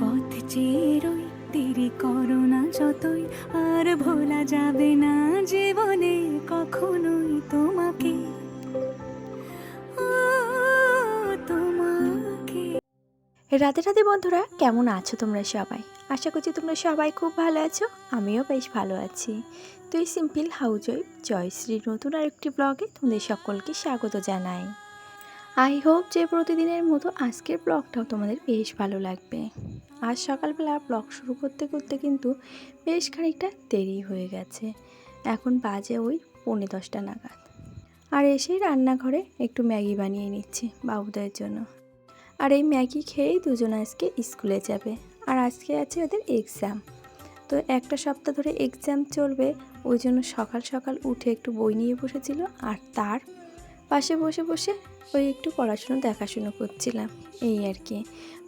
পথ চেরোই দেরি করো না যতই, আর ভোলা যাবে না জীবনে কখনোই তোমাকে। রাতে রাতে বন্ধুরা, কেমন আছো তোমরা সবাই? আশা করছি তোমরা সবাই খুব ভালো আছো, আমিও বেশ ভালো আছি। তো এই সিম্পল হাউস ওয়াইফ জয়শ্রীর নতুন আরেকটি ব্লগে তোমাদের সকলকে স্বাগত জানাই। আই হোপ যে প্রতিদিনের মতো আজকের ব্লগটাও তোমাদের বেশ ভালো লাগবে। আজ সকালবেলা ব্লগ শুরু করতে করতে কিন্তু বেশ খানিকটা দেরি হয়ে গেছে। এখন বাজে ওই পৌনে দশটা নাগাদ। আর এসেই রান্নাঘরে একটু ম্যাগি বানিয়ে নিচ্ছি বাবুদের জন্য। আর এই ম্যাগি খেয়েই দুজন আজকে স্কুলে যাবে। আর আজকে আছে ওদের এক্সাম তো একটা সপ্তাহ ধরে এক্সাম চলবে, ওই জন্য সকাল সকাল উঠে একটু বই নিয়ে বসেছিল আর তার পাশে বসে বসে ওই একটু পড়াশুনো দেখাশুনো করছিলাম এই আর কি।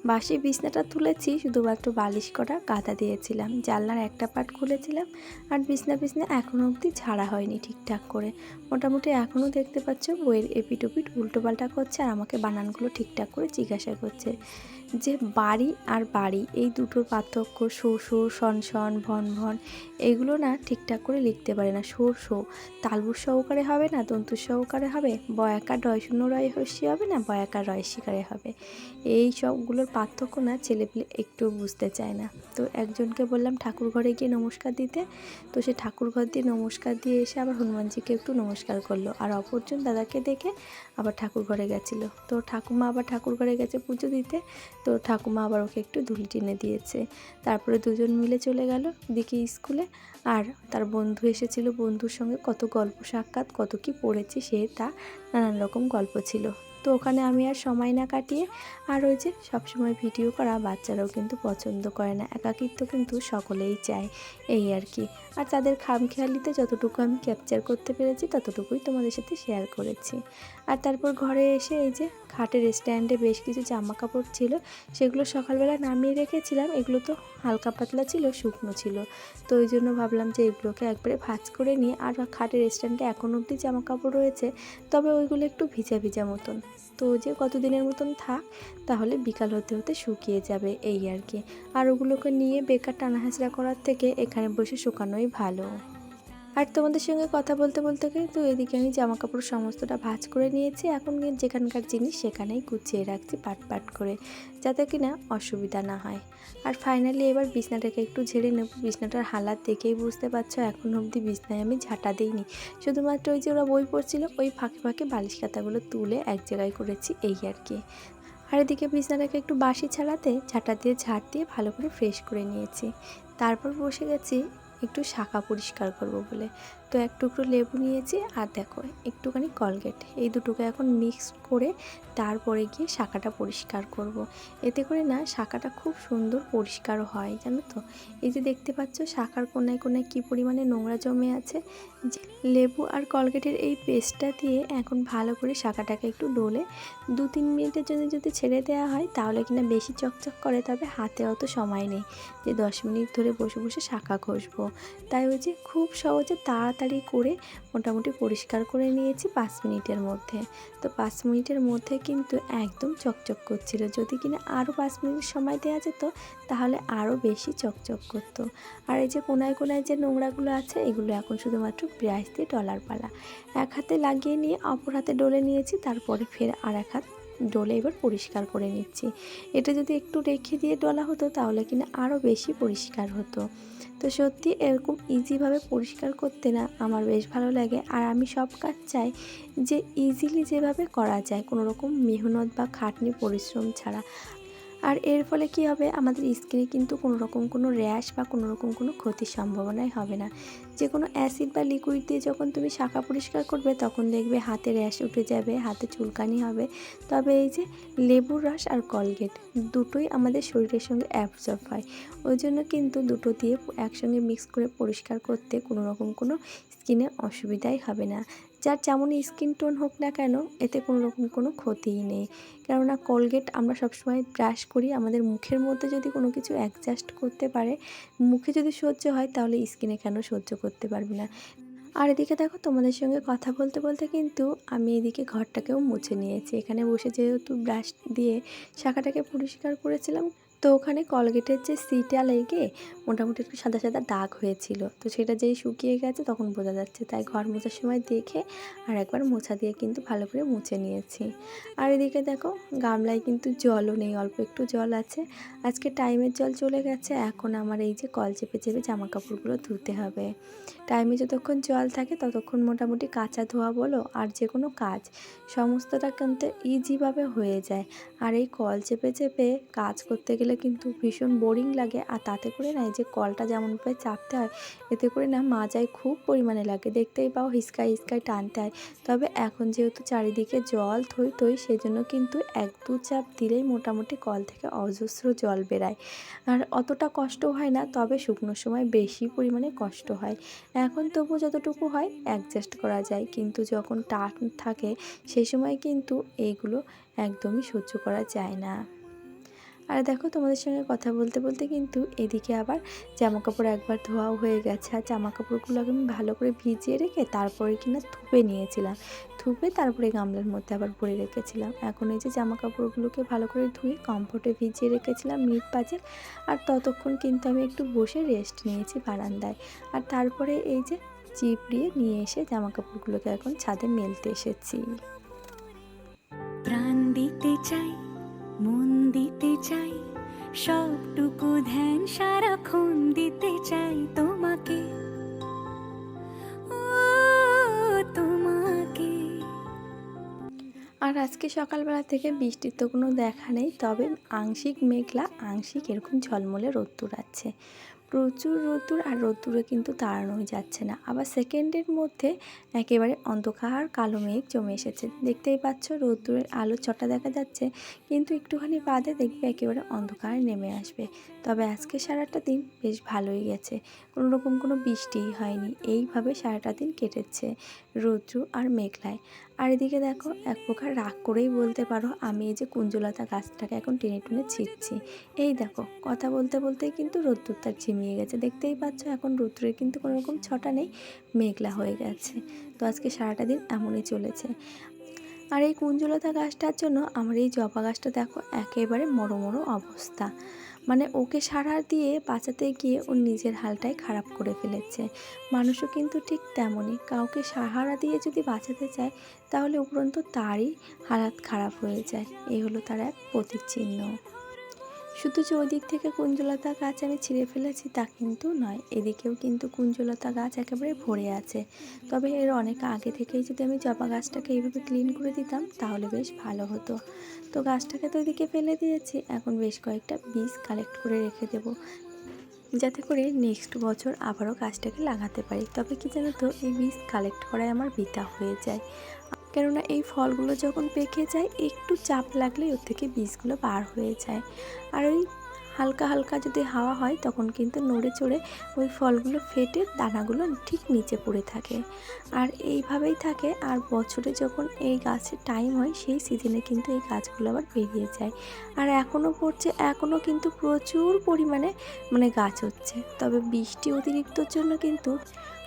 বাসে বিছনাটা তুলেছি, শুধুমাত্র বালিশ করা গাদা দিয়েছিলাম। জানলার একটা পাট খুলেছিলাম আর বিছনা বিছনা এখনও অবধি ঝাড়া হয়নি ঠিকঠাক করে। মোটামুটি এখনও দেখতে পাচ্ছ বইয়ের এপিট ওপিট উল্টোপাল্টা করছে আর আমাকে বানানগুলো ঠিকঠাক করে জিজ্ঞাসা করছে যে বাড়ি আর বাড়ি, এই দুটোর পার্থক্য সো শো, শন শন, ভন ভন এইগুলো না ঠিকঠাক করে লিখতে পারে না। সোর শো, তালবুর সহকারে হবে না, তন্তুর সহকারে হবে? বয়াকার রয় শূন্য রয় হস্যি হবে না বয়াকার রয় শিকারে হবে? এই সবগুলোর পার্থক্য না ছেলেপিলে একটু বুঝতে চায় না। তো একজনকে বললাম, ঠাকুর ঘরে গিয়ে নমস্কার দিতে। তো সে ঠাকুর ঘর দিয়ে নমস্কার দিয়ে এসে আবার হনুমানজিকে একটু নমস্কার করল। আর অপরজন দাদাকে দেখে আবার ঠাকুর ঘরে গেছিল। তো ঠাকুমা আবার ঠাকুর ঘরে গেছে পুজো দিতে। তো ঠাকুমা আবার ওকে একটু ধুলি টেনে দিয়েছে। তারপরে দুজন মিলে চলে গেল দিকে স্কুলে। আর তার বন্ধু এসেছিল, বন্ধুর সঙ্গে কত গল্প সাক্ষাৎ, কত কি পড়েছে সে, তা নানান রকম গল্প ছিল। তো ওখানে আমি আর সময় না কাটিয়ে আর ওই যে সবসময় ভিডিও করা বাচ্চারাও কিন্তু পছন্দ করে না। একাকিত্ব কিন্তু সকলেই চায়, এই আর কি। আর তাদের খামখেয়ালিতে যতটুকু আমি ক্যাপচার করতে পেরেছি, ততটুকুই তোমাদের সাথে শেয়ার করেছি। আর তারপর ঘরে এসে এই যে খাটের স্ট্যান্ডে বেশ কিছু জামা কাপড় ছিল, সেগুলো সকালবেলা নামিয়ে রেখেছিলাম। এগুলো তো হালকা পাতলা ছিল, শুকনো ছিল। তো ওই জন্য ভাবলাম যে এগুলোকে একবারে ভাজ করে নিয়ে আর খাটের স্ট্যান্ডে এখন অবধি জামা কাপড় রয়েছে, তবে ওইগুলো একটু ভিজা ভিজা মতন। তো যে কতদিনের মতন থাক, তাহলে বিকাল হতে হতে শুকিয়ে যাবে এই আর কি। আর ওগুলোকে নিয়ে বেকার টানা হাঁচড়া করার থেকে এখানে বসে শুকানোই ভালো। আর তোমাদের সঙ্গে কথা বলতে বলতে কিন্তু এদিকে আমি জামা কাপড় সমস্তটা ভাঁজ করে নিয়েছি। এখন যেখানকার জিনিস সেখানেই গুছিয়ে রাখছি পাট পাট করে, যাতে কিনা অসুবিধা না হয়। আর ফাইনালি এবার বিছনাটাকে একটু ঝেড়ে নেব। বিছনাটার হালাত দেখেই বুঝতে পারছ, এখন অবধি বিছনায় আমি ঝাঁটা দিইনি। শুধুমাত্র ওই যে ওরা বই পড়ছিল, ওই ফাঁকে ফাঁকে বালিশ কাতাগুলো তুলে এক জায়গায় করেছি, এই আর কি। আর এদিকে বিছনাটাকে একটু বাসি ছাড়াতে ঝাঁটা দিয়ে ঝাড় দিয়ে ভালো করে ফ্রেশ করে নিয়েছি। তারপর বসে গেছি একটু শাখা পরিষ্কার করব বলে। তো এক টুকরো লেবু নিয়েছি আর দেখো একটুখানি কলগেট। এই দুটোকে এখন মিক্স করে তারপরে গিয়ে শাখাটা পরিষ্কার করব। এতে করে না শাখাটা খুব সুন্দর পরিষ্কার হয়, জানো তো? এই যে দেখতে পাচ্ছ শাখার কোনায় কোনায় কী পরিমাণে নোংরা জমে আছে লেবু আর কলগেটের এই পেস্টটা দিয়ে এখন ভালো করে শাখাটাকে একটু ডলে দু তিন মিনিটের জন্য যদি ছেড়ে দেওয়া হয় তাহলে কিনা বেশি চকচক করে তবে হাতে অত সময় নেই। যে দশ মিনিট ধরে বসে বসে শাখা ঘষবো। তাই যে খুব সহজে তাড়াতাড়ি করে মোটামুটি পরিষ্কার করে নিয়েছি পাঁচ মিনিটের মধ্যে। তো পাঁচ মিনিটের মধ্যে কিন্তু একদম চকচক করছিল। যদি কিনা আরও পাঁচ মিনিট সময় দেওয়া যেত, তাহলে আরও বেশি চকচক করতো। আর এই যে কোনায় কোনায় যে নোংরাগুলো আছে, এগুলো এখন শুধুমাত্র ব্রাশ দিয়ে ডলার পালা। এক হাতে লাগিয়ে নিয়ে অপর হাতে ডলে নিয়েছি, তারপরে ফের আর এক হাত ডলে এবার পরিষ্কার করে নিচ্ছি। এটা যদি একটু রেখে দিয়ে ডলা হতো, তাহলে কিনা আরও বেশি পরিষ্কার হতো। তো সত্যি এরকম ইজিভাবে পরিষ্কার করতে না আমার বেশ ভালো লাগে। আর আমি সব কাজ চাই যে ইজিলি যেভাবে করা যায় কোনো রকম মেহনত বা খাটনি, পরিশ্রম ছাড়া। আর এর ফলে কি হবে? আমাদের স্কিনে কিন্তু কোনো রকম কোনো র্যাশ বা কোনো রকম কোনো ক্ষতির সম্ভাবনাই হবে না। যে কোনো অ্যাসিড বা লিকুইড দিয়ে যখন তুমি শাখা পরিষ্কার করবে, তখন দেখবে হাতে র্যাশ উঠে যাবে, হাতে চুলকানি হবে। তবে এই যে লেবুর রস আর কলগেট, দুটোই আমাদের শরীরের সঙ্গে অ্যাবজর্ব হয়। ওই জন্য কিন্তু দুটো দিয়ে একসঙ্গে মিক্স করে পরিষ্কার করতে কোনো রকম কোনো স্কিনে অসুবিধাই হবে না। যার যেমনই স্কিন টোন হোক না কেন, এতে কোনো রকম কোনো ক্ষতিই নেই। কেননা কোলগেট আমরা সবসময় ব্রাশ করি, আমাদের মুখের মধ্যে যদি কোনো কিছু অ্যাডজাস্ট করতে পারে, মুখে যদি সহ্য হয় তাহলে স্কিনে কেন সহ্য করতে পারবে না? আর এদিকে দেখো, তোমাদের সঙ্গে কথা বলতে বলতে কিন্তু আমি এদিকে ঘরটাকেও মুছে নিয়েছি। এখানে বসে যেহেতু ব্রাশ দিয়ে শাখাটাকে পরিষ্কার করেছিলাম তো ওখানে কলগেটের যে সিটা লেগে মোটামুটি একটু সাদা সাদা দাগ হয়েছিল। তো সেটা যেই শুকিয়ে গেছে তখন বোঝা যাচ্ছে, তাই ঘর মোছার সময় দেখে আর একবার মোছা দিয়ে কিন্তু ভালো করে মুছে নিয়েছি। আর এদিকে দেখো, গামলায় কিন্তু জলও নেই, অল্প একটু জল আছে। আজকে টাইমের জল চলে গেছে, এখন আমার এই যে কল চেপে চেপে জামা কাপড়গুলো ধুতে হবে। টাইমে যতক্ষণ জল থাকে ততক্ষণ মোটামুটি কাঁচা ধোয়া বলো আর যে কোনো কাজ, সমস্তটা কিন্তু ইজিভাবে হয়ে যায়। আর এই কল চেপে চেপে কাজ করতে গেলে কিন্তু ভীষণ বোরিং লাগে। আর তাতে করে না এই যে কলটা যেমনভাবে চাপতে হয়, এতে করে না মাজায় খুব পরিমাণে লাগে। দেখতেই পাও হিসকায় হিসকায় টানতে হয়। তবে এখন যেহেতু চারিদিকে জল থই থই, সেজন্য কিন্তু এক দু চাপ দিলেই মোটামুটি কল থেকে অজস্র জল বেরায়। আর অতটা কষ্ট হয় না, তবে শুকনোর সময় বেশি পরিমাণে কষ্ট হয়। এখন তবু যতটুকু হয় অ্যাডজাস্ট করা যায়। কিন্তু যখন টান থাকে সেই সময় কিন্তু এইগুলো একদমই সহ্য করা যায় না। আর দেখো তোমাদের সঙ্গে কথা বলতে বলতে কিন্তু এদিকে আবার জামা কাপড় একবার ধোয়াও হয়ে গেছে। আর জামা কাপড়গুলোকে আমি ভালো করে ভিজিয়ে রেখে তারপরে কিনা থুপে নিয়েছিলাম। থুপে তারপরে গামলার মধ্যে আবার ভরে রেখেছিলাম। এখন এই যে জামা কাপড়গুলোকে ভালো করে ধুয়ে কমফোর্টে ভিজিয়ে রেখেছিলাম মিট পাঁচে আর ততক্ষণ কিন্তু আমি একটু বসে রেস্ট নিয়েছি বারান্দায়। আর তারপরে এই যে চিপড়িয়ে নিয়ে এসে জামা কাপড়গুলোকে এখন ছাদে মেলতে এসেছি। প্রাণ দিতে চাই, মন দিতে চাই, সবটুকু ধ্যান সারাক্ষণ দিতে চাই তোমাকে। তোমাকে। আর আজকে সকালবেলা থেকে বৃষ্টির তো কোনো দেখা নেই, তবে আংশিক মেঘলা, আংশিক এরকম ঝলমলে রোদ্দুর আছে। প্রচুর রোদ্দুর আর রোদ্দুরে কিন্তু তাড়ানোই যাচ্ছে না। আবার সেকেন্ডের মধ্যে একেবারে অন্ধকার, কালো মেঘ জমে এসেছে। দেখতেই পাচ্ছ রোদ্দুরের আলো ছটা দেখা যাচ্ছে, কিন্তু একটুখানি বাদে দেখবে একেবারে অন্ধকার নেমে আসবে। তবে আজকে সারাটা দিন বেশ ভালোই গেছে। কোনো রকম কোনো বৃষ্টিই হয়নি। এইভাবে সারাটা দিন কেটেছে রৌদ্র আর মেঘলায়। আর এদিকে দেখো, এক প্রকার রাগ করেই বলতে পারো আমি এই যে কুঞ্জলতা গাছটাকে এখন টেনে টুনে ছিটছি এই দেখো, কথা বলতে বলতেই কিন্তু রোদ্দুর তার ঝিমিয়ে গেছে। দেখতেই পাচ্ছ এখন রোদ্দুরের কিন্তু কোনো রকম ছটা নেই, মেঘলা হয়ে গেছে। তো আজকে সারাটা দিন এমনই চলেছে। আর এই কুঞ্জলতা গাছটার জন্য আমার এই জবা গাছটা দেখো একেবারে মরো মরো অবস্থা। মানে ওকে সারা দিয়ে বাঁচাতে গিয়ে ওর নিজের হালটাই খারাপ করে ফেলেছে। মানুষও কিন্তু ঠিক তেমনই। কাউকে সাহারা দিয়ে যদি বাঁচাতে চায়, তাহলে উপরন্ত তারই হালাত খারাপ হয়ে যায়। এই হলো তার এক প্রতীক চিহ্ন শুধু যে ওই দিক থেকে কুঞ্জলতা গাছ আমি ছিঁড়ে ফেলেছি তা কিন্তু নয়, এদিকেও কিন্তু কুঞ্জলতা গাছ একেবারে ভরে আছে। তবে এর অনেক আগে থেকেই যদি আমি জবা গাছটাকে এইভাবে ক্লিন করে দিতাম, তাহলে বেশ ভালো হতো। তো গাছটাকে তো ওইদিকে ফেলে দিয়েছি, এখন বেশ কয়েকটা বীজ কালেক্ট করে রেখে দেবো। যাতে করে নেক্সট বছর আবারও গাছটাকে লাগাতে পারি। তবে কি জানো তো, এই বীজ কালেক্ট করায় আমার বিতা হয়ে যায়। কেননা এই ফলগুলো যখন পেকে যায়, একটু চাপ লাগলে ওর থেকে বীজগুলো বার হয়ে যায়। আর ওই হালকা হালকা যদি হাওয়া হয়, তখন কিন্তু নড়ে চড়ে ওই ফলগুলো ফেটে দানাগুলো ঠিক নিচে পড়ে থাকে। আর এইভাবেই থাকে। আর বছরে যখন এই গাছের টাইম হয়, সেই সিজনে কিন্তু এই গাছগুলো আবার বেরিয়ে যায়। আর এখনও পড়ছে এখনও কিন্তু প্রচুর পরিমাণে মানে গাছ হচ্ছে। তবে বৃষ্টি অতিরিক্তর জন্য কিন্তু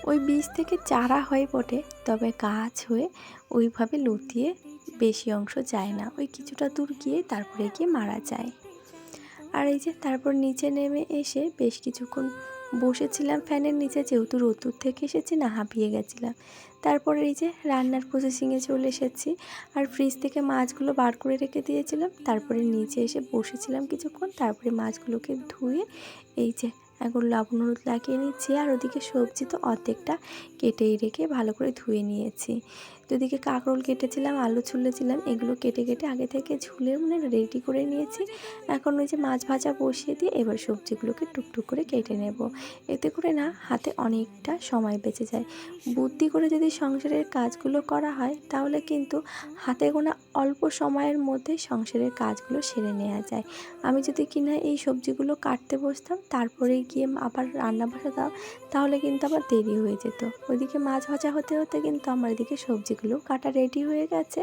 ওই বীজ থেকে চারা হয়ে পড়ে তবে গাছ হয়ে ওইভাবে লুতিয়ে বেশি অংশ যায় না। ওই কিছুটা দূর গিয়ে তারপরে গিয়ে মারা যায়। আর এই যে তারপর নিচে নেমে এসে বেশ কিছুক্ষণ বসেছিলাম ফ্যানের নিচে, যেহেতু রোদ্দুর থেকে এসেছি না, হাঁপিয়ে গেছিলাম। তারপরে এই যে রান্নার প্রসেসিংয়ে চলে এসেছি, আর ফ্রিজ থেকে মাছগুলো বার করে রেখে দিয়েছিলাম। তারপরে নিচে এসে বসেছিলাম কিছুক্ষণ, তারপরে মাছগুলোকে ধুয়ে এই যে এখন লবণ হলুদ লাগিয়ে নিচ্ছি আর ওদিকে সবজি তো অর্ধেকটা কেটেই রেখে ভালো করে ধুয়ে নিয়েছি। তো ওদিকে কাঁকরোল কেটেছিলাম, আলু ছুলেছিলাম, এগুলো কেটে কেটে আগে থেকে ঝুলে মানে রেডি করে নিয়েছি। এখন ওই যে মাছ ভাজা বসিয়ে দিয়ে এবার সবজিগুলোকে টুকটুক করে কেটে নেব। এতে করে না হাতে অনেকটা সময় বেঁচে যায়। বুদ্ধি করে যদি সংসারের কাজগুলো করা হয়, তাহলে কিন্তু হাতে গোনা অল্প সময়ের মধ্যে সংসারের কাজগুলো সেরে নেওয়া যায়। আমি যদি কিনা এই সবজিগুলো কাটতে বসতাম তারপরে গিয়ে আবার রান্না বসাতাম, তাহলে কিন্তু আবার দেরি হয়ে যেত। ওইদিকে মাছ ভাজা হতে হতে কিন্তু আমার এদিকে সবজি সবজিগুলো কাটা রেডি হয়ে গেছে।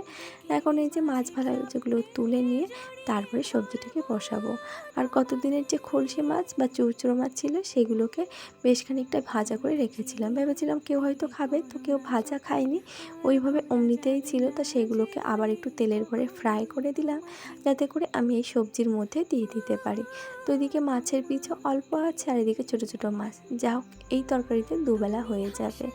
এখন এই যে মাছ ভাজা যেগুলো তুলে নিয়ে তারপরে সবজিটাকে বসাবো। আর কতদিনের যে খলসি মাছ বা চুরচুরো মাছ ছিল সেগুলোকে বেশ খানিকটা ভাজা করে রেখেছিলাম। ভেবেছিলাম কেউ হয়তো খাবে, তো কেউ ভাজা খায়নি। ওইভাবে অমনিতেই ছিল, তা সেগুলোকে আবার একটু তেলের পরে ফ্রাই করে দিলাম, যাতে করে আমি এই সবজির মধ্যে দিয়ে দিতে পারি। তো এদিকে মাছের পিছু অল্প আছে, আর এদিকে ছোটো ছোটো মাছ। যা হোক এই তরকারিতে দুবেলা হয়ে যাবে।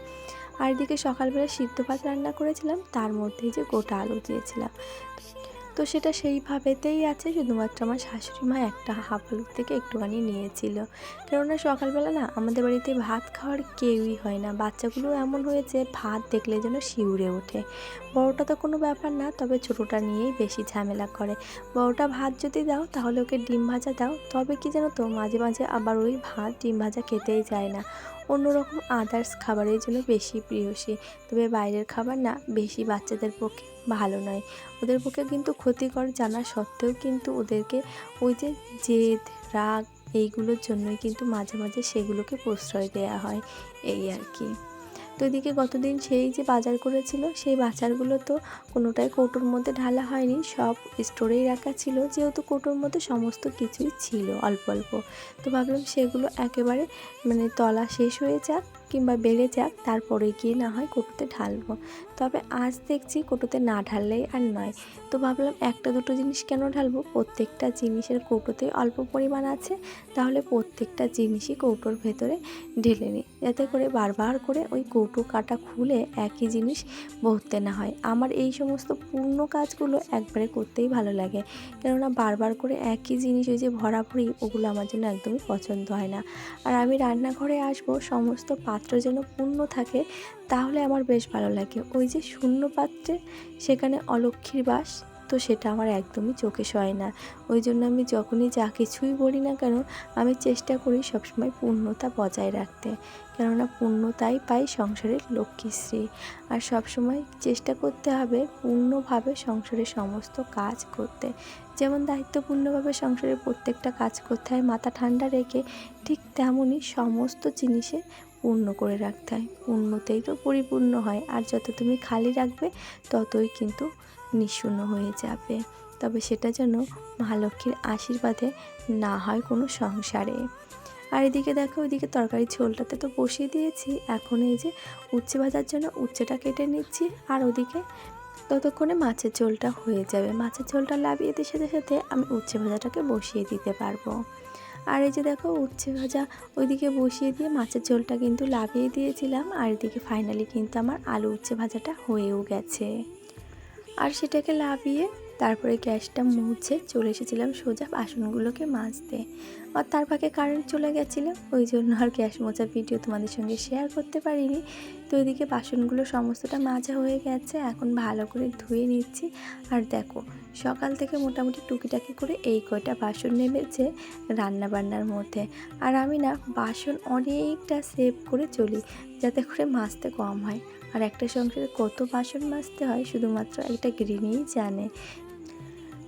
আর এদিকে সকালবেলা সিদ্ধ ভাত রান্না করেছিলাম তার মধ্যেই যে গোটা আলু দিয়েছিলাম। তো সেটা সেইভাবেতেই আছে, শুধুমাত্র আমার শাশুড়ি মা একটা হাফ আলুর থেকে একটুখানি নিয়েছিল। কেননা সকালবেলা না আমাদের বাড়িতে ভাত খাওয়ার কেউই হয় না। বাচ্চাগুলো এমন হয়েছে, ভাত দেখলে যেন শিউরে ওঠে। বড়টা তো কোনো ব্যাপার না, তবে ছোটোটা নিয়েই বেশি ঝামেলা করে। বড়টা ভাত যদি দাও, তাহলে ওকে ডিম ভাজা দাও। তবে কি জানো তো, মাঝে মাঝে আবার ওই ভাত ডিম ভাজা খেতেই যায় না। অন্যরকম আদার্স খাবারের জন্য বেশি প্রিয়সী। তবে বাইরের খাবার না বেশি বাচ্চাদের পক্ষে ভালো নয়। ওদের পক্ষে কিন্তু ক্ষতিকর জানা সত্ত্বেও কিন্তু ওদেরকে ওই যে জেদ, রাগ এইগুলোর জন্যই কিন্তু মাঝে মাঝে সেগুলোকে প্রশ্রয় দেওয়া হয়, এই আর কি। তো এদিকে গতদিন সেই যে বাজার করেছিল, সেই বাজারগুলো তো কোনোটাই কৌটোর মধ্যে ঢালা হয়নি, সব স্টোরেই রাখা ছিল, যেহেতু কৌটোর মধ্যে সমস্ত কিছুই ছিল অল্প অল্প। তো ভাবলাম সেগুলো একেবারে মানে তলা শেষ হয়ে যাক কিংবা বেড়ে যাক, তারপরে গিয়ে না হয় কৌটোতে ঢালবো। তবে আজ দেখছি কৌটোতে না ঢাললেই আর নয়। তো ভাবলাম একটা দুটো জিনিস কেন ঢালবো? প্রত্যেকটা জিনিসের কৌটোতে অল্প পরিমাণ আছে, তাহলে প্রত্যেকটা জিনিসই কৌটোর ভেতরে ঢেলে নিই। যাতে করে বারবার করে ওই কৌটো কাটা খুলে একই জিনিস ভরতে না হয়। আমার এই সমস্ত পূর্ণ কাজগুলো একবারে করতেই ভালো লাগে। কেননা বারবার করে একই জিনিস ওই যে ভরাভরি ওগুলো আমার জন্য একদমই পছন্দ হয় না। আর আমি রান্নাঘরে আসব, সমস্ত পাত্র যেন পূর্ণ থাকে, তাহলে আমার বেশ ভালো লাগে। ওই যে শূন্য পাত্রে সেখানে অলক্ষীর বাস, তো সেটা আমার একদমই চোখে সয় না। ওই জন্য আমি যখনই যা কিছুই বলি না কেন, আমি চেষ্টা করি সবসময় পূর্ণতা বজায় রাখতে। কেননা পূর্ণতাই পাই সংসারের লক্ষ্মীশ্রী আর সবসময় চেষ্টা করতে হবে পূর্ণভাবে সংসারের সমস্ত কাজ করতে। যেমন দায়িত্বপূর্ণভাবে সংসারের প্রত্যেকটা কাজ করতে হয়, মাথা ঠান্ডা রেখে ঠিক তেমনই সমস্ত জিনিসে পূর্ণ করে রাখতে হয়। পূর্ণতেই তো পরিপূর্ণ হয় আর যত তুমি খালি রাখবে, ততই কিন্তু নিঃশূন্য হয়ে যাবে। তবে সেটা যেন মা লক্ষ্মীর আশীর্বাদে না হয় কোনো সংসারে। আর এদিকে দেখো, ওইদিকে তরকারি ঝোলটাতে তো বসিয়ে দিয়েছি। এখন এই যে উচ্ছে ভাজার জন্য উচ্ছেটা কেটে নিচ্ছি আর ওদিকে ততক্ষণে মাছের ঝোলটা হয়ে যাবে। মাছের ঝোলটা লাভিয়ে দিয়ে সাথে সাথে আমি উচ্ছে ভাজাটাকে বসিয়ে দিতে পারব। আর এই যে দেখো, উচ্ছে ভাজা ওইদিকে বসিয়ে দিয়ে মাছের ঝোলটা কিন্তু লাভিয়ে দিয়েছিলাম। আর এদিকে ফাইনালি কিন্তু আমার আলু উচ্ছে ভাজাটা হয়েও গেছে। আর সেটাকে লাভিয়ে তারপরে গ্যাসটা মুছে চলে এসেছিলাম সোজা বাসনগুলোকে মাজতে। আর তার ফাঁকে কারেন্ট চলে গেছিল, ওই জন্য আর গ্যাস মোচা ভিডিও তোমাদের সঙ্গে শেয়ার করতে পারিনি। তো ওইদিকে বাসনগুলো সমস্তটা মাজা হয়ে গেছে, এখন ভালো করে ধুয়ে নিচ্ছি। আর দেখো, সকাল থেকে মোটামুটি টুকিটাকি করে এই কয়টা বাসন নেমেছে রান্না বান্নার মধ্যে। আর আমি না বাসন অনেকটা সেভ করে চলি, যাতে করে মাজতে কম হয়। আর একটা সংসারে কত বাসন মাজতে হয়, শুধুমাত্র একটা গৃহিণীই জানে।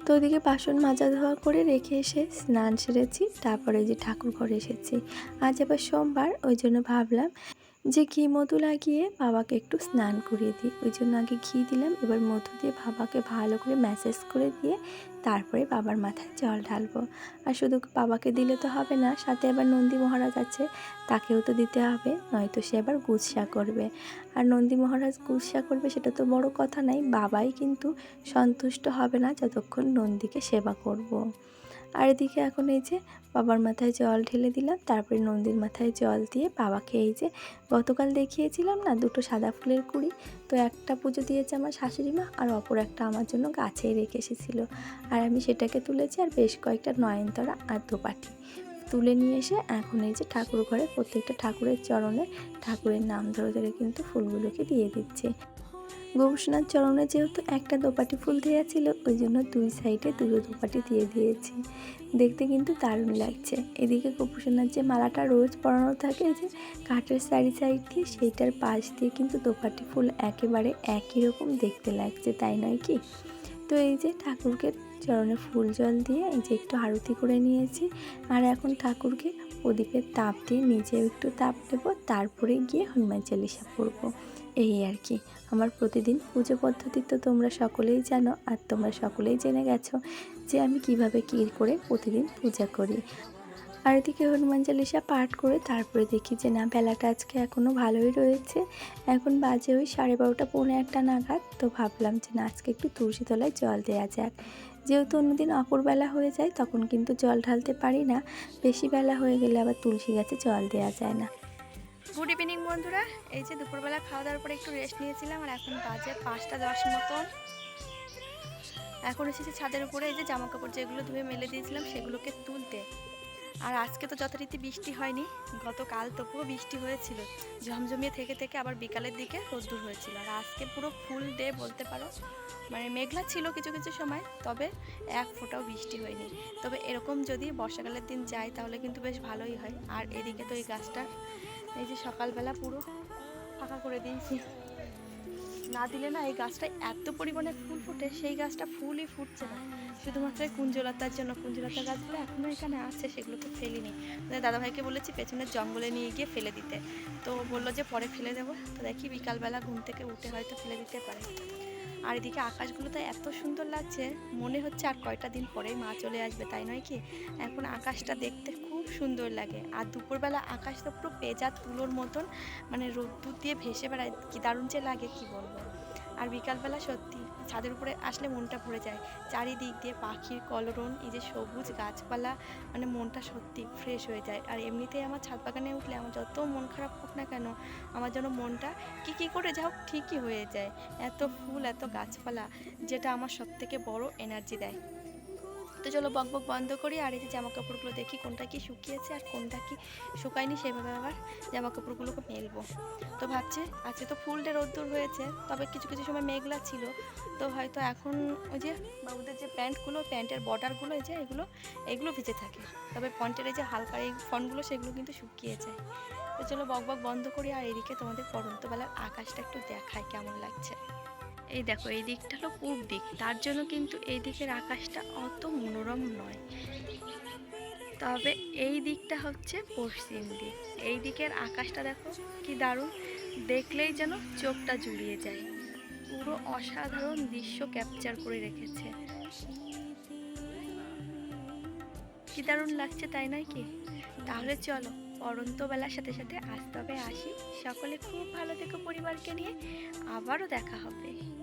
তো ওইদিকে বাসন মাজা ধোয়া করে রেখে এসে স্নান সেরেছি। তারপরে যে ঠাকুর ঘরে এসেছি। আজ আবার সোমবার, ওই জন্য ভাবলাম যে ঘি মধু লাগিয়ে বাবাকে একটু স্নান করিয়ে দিই। ওই জন্য আগে ঘি দিলাম, এবার মধু দিয়ে বাবাকে ভালো করে ম্যাসেজ করে দিয়ে তারপরে বাবার মাথায় জল ঢালবো আর শুধু বাবাকে দিলে তো হবে না, সাথে আবার নন্দী মহারাজ আছে, তাকেও তো দিতে হবে, নয়তো সে আবার গুৎসা করবে আর নন্দী মহারাজ গুৎসা করবে সেটা তো বড় কথা নাই, বাবাই কিন্তু সন্তুষ্ট হবে না যতক্ষণ নন্দীকে সেবা করব। আর এদিকে এখন এই যে বাবার মাথায় জল ঢেলে দিলাম, তারপরে নন্দীর মাথায় জল দিয়ে বাবাকে এই যে গতকাল দেখিয়েছিলাম না, দুটো সাদা ফুলের কুড়ি, তো একটা পুজো দিয়েছে আমার শাশুড়ি মা আর অপর একটা আমার জন্য গাছেই রেখে এসেছিল। আর আমি সেটাকে তুলেছি আর বেশ কয়েকটা নয়নতরা আর দোপাটি তুলে নিয়ে এসে এখন এই যে ঠাকুর ঘরে প্রত্যেকটা ঠাকুরের চরণে ঠাকুরের নাম ধরে ধরে কিন্তু ফুলগুলোকে দিয়ে দিচ্ছে। গোপসোনার চরণে যেহেতু একটা দোপাটি ফুল দেওয়া ছিল, ওই জন্য দুই সাইডে দুটো দোপাটি দিয়ে দিয়েছি। দেখতে কিন্তু দারুণ লাগছে। এদিকে গোপসোনার যে মালাটা রোজ পরানো থাকে যে কাঠের সাইড সাইড দিয়ে, সেইটার পাশ দিয়ে কিন্তু দোপাটি ফুল একেবারে একই রকম দেখতে লাগছে, তাই নয় কি? তো এই যে ঠাকুরকে চরণে ফুল জল দিয়ে, এই যে একটু আরতি করে নিয়েছি। আর এখন ঠাকুরকে প্রদীপের তাপ দিয়ে নিজেও একটু তাপ দেবো, তারপরে গিয়ে হনুমান চালিশা পড়ব। এই আর কি। আমার প্রতিদিন পুজো পদ্ধতি তো তোমরা সকলেই জানো আর তোমরা সকলেই জেনে গেছো যে আমি কীভাবে কী করে প্রতিদিন পূজা করি। আর এদিকে হনুমান চালিসা পাঠ করে তারপরে দেখি যে না, বেলাটা আজকে এখনও ভালোই রয়েছে। এখন বাজে ওই সাড়ে বারোটা, পৌনে একটা নাগাদ। তো ভাবলাম যে না, আজকে একটু তুলসী তলায় জল দেওয়া যাক। যেহেতু অন্যদিন অপরবেলা হয়ে যায়, তখন কিন্তু জল ঢালতে পারি না। বেশি বেলা হয়ে গেলে আবার তুলসী গাছে জল দেওয়া যায় না। গুড ইভিনিং বন্ধুরা। এই যে দুপুরবেলা খাওয়া দাওয়ার পরে একটু রেস্ট নিয়েছিলাম আর এখন বাজে পাঁচটা দশ মতন। এখন এসেছি ছাদের উপরে এই যে জামা কাপড় যেগুলো ধুয়ে মেলে দিয়েছিলাম সেগুলোকে তুলতে। আর আজকে তো যথারীতি বৃষ্টি হয়নি, গতকাল তো পুরো বৃষ্টি হয়েছিল। ঝমঝমিয়ে থেকে থেকে আবার বিকালের দিকে রোদ্দুর হয়েছিল। আর আজকে পুরো ফুল ডে বলতে পারো মানে মেঘলা ছিল কিছু কিছু সময়, তবে এক ফোঁটাও বৃষ্টি হয়নি। তবে এরকম যদি বর্ষাকালের দিন যায় তাহলে কিন্তু বেশ ভালোই হয়। আর এদিকে তো এই গাছটা এই যে সকালবেলা পুরো ফাঁকা করে দিয়েছি। না দিলে না এই গাছটা এত পরিমাণে ফুল ফুটে, সেই গাছটা ফুলই ফুটছে না। শুধুমাত্র কুঞ্জলতার জন্য, কুঞ্জলতা গাছগুলো এখনও এখানে আছে, সেগুলোকে ফেলিনি। মানে দাদাভাইকে বলেছি পেছনের জঙ্গলে নিয়ে গিয়ে ফেলে দিতে। তো বলল যে পরে ফেলে দেবো। তো দেখি বিকালবেলা ঘুম থেকে উঠে হয়তো ফেলে দিতে পারে। আর এদিকে আকাশগুলো তো এত সুন্দর লাগছে, মনে হচ্ছে আর কয়টা দিন পরেই মা চলে আসবে, তাই নয় কি? এখন আকাশটা দেখতে সুন্দর লাগে। আর দুপুরবেলা আকাশ তো পুরো পেঁজা তুলোর মতন মানে রোদ্দুর দিয়ে ভেসে বেড়ায়, কি দারুণ যে লাগে, কি বলব। আর বিকালবেলা সত্যি ছাদের উপরে আসলে মনটা ভরে যায়। চারিদিক দিয়ে পাখির কলরন, এই যে সবুজ গাছপালা মানে মনটা সত্যি ফ্রেশ হয়ে যায়। আর এমনিতেই আমার ছাদ বাগানে উঠলে আমার যত মন খারাপ হোক না কেন, আমার যেন মনটা কি কি করে যাও ঠিকই হয়ে যায়। এত ফুল, এত গাছপালা, যেটা আমার সব থেকে বড় এনার্জি দেয়। তো চলো, বক বক বন্ধ করি। আর এই যে জামা কাপড়গুলো দেখি, কোনটা কি শুকিয়েছে আর কোনটা কি শুকায়নি, সেভাবে আবার জামা কাপড়গুলোকে মেলবো। তো ভাবছি, আজকে তো ফুল ডে রোদ্দুর হয়েছে, তবে কিছু কিছু সময় মেঘলা ছিল। তো হয়তো এখন ওই যে বাবুদের যে প্যান্টগুলো, প্যান্টের বর্ডারগুলো, এই যে এগুলো এগুলো ভিজে থাকে। তবে পয়েন্টের এই যে হালকা এই ফন্টগুলো সেগুলো কিন্তু শুকিয়ে যায় তো চলো, বক বক বন্ধ করি। আর এদিকে তোমাদের পরন্তবেলার আকাশটা একটু দেখায়, কেমন লাগছে। এই দেখো, এই দিকটা হলো পূব দিক। তার জন্য কিন্তু এই দিকের আকাশটা অত মনোরম নয়। তবে এই দিকটা হচ্ছে পশ্চিম দিক। এই দিকের আকাশটা দেখো, কি দারুণ। দেখলেই যেন চোখটা জুড়িয়ে যায়। পুরো অসাধারণ দৃশ্য ক্যাপচার করে রেখেছে। কি দারুণ লাগছে, তাই নয় কি? তাহলে চলো, পরন্ত বেলার সাথে সাথে আজ তবে আসি। সকলে খুব ভালো থেকো পরিবারকে নিয়ে। আবারও দেখা হবে।